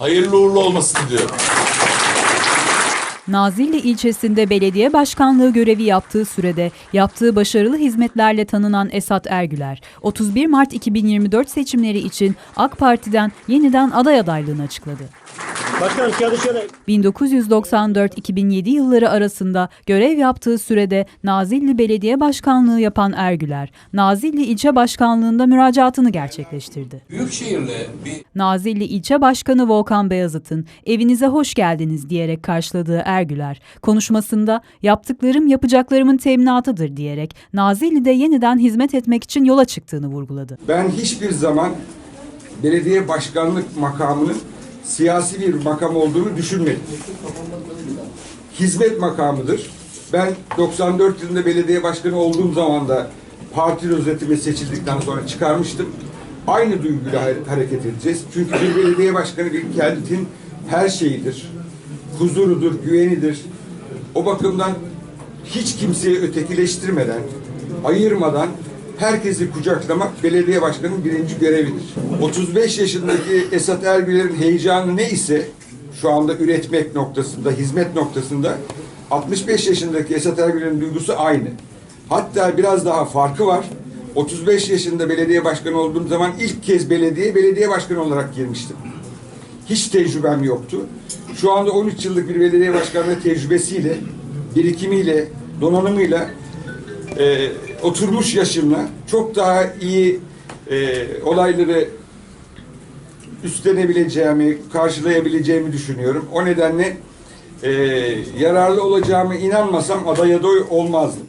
Hayırlı uğurlu olmasını diliyorum. Nazilli ilçesinde belediye başkanlığı görevi yaptığı sürede yaptığı başarılı hizmetlerle tanınan Esat Ergüler, 31 Mart 2024 seçimleri için AK Parti'den yeniden aday adaylığını açıkladı. Başkanım kağıdı şöyle. 1994-2007 yılları arasında görev yaptığı sürede Nazilli Belediye Başkanlığı yapan Ergüler, Nazilli İlçe Başkanlığı'nda müracaatını gerçekleştirdi. Büyükşehir'le bir Nazilli İlçe Başkanı Volkan Beyazıt'ın evinize hoş geldiniz diyerek karşıladığı Ergüler, konuşmasında yaptıklarım yapacaklarımın teminatıdır diyerek Nazilli'de yeniden hizmet etmek için yola çıktığını vurguladı. Ben hiçbir zaman belediye başkanlık makamının siyasi bir makam olduğunu düşünmedim. Hizmet makamıdır. Ben 94 yılında belediye başkanı olduğum zaman da parti rozetime seçildikten sonra çıkarmıştım. Aynı duyguyla hare- hareket edeceğiz. Çünkü bir belediye başkanı bir kentin her şeyidir. Huzurudur, güvenidir. O bakımdan hiç kimseyi ötekileştirmeden, ayırmadan herkesi kucaklamak belediye başkanının birinci görevidir. 35 yaşındaki Esat Ergüler'in heyecanı ne ise şu anda üretmek noktasında, hizmet noktasında 65 yaşındaki Esat Ergüler'in duygusu aynı. Hatta biraz daha farkı var. 35 yaşında belediye başkanı olduğum zaman ilk kez belediye belediye başkanı olarak girmiştim. Hiç tecrübem yoktu. Şu anda 13 yıllık bir belediye başkanlığı tecrübesiyle, birikimiyle, donanımıyla, e, oturmuş yaşımla çok daha iyi e, olayları üstlenebileceğimi, karşılayabileceğimi düşünüyorum. O nedenle e, yararlı olacağımı inanmasam aday aday olmazdım.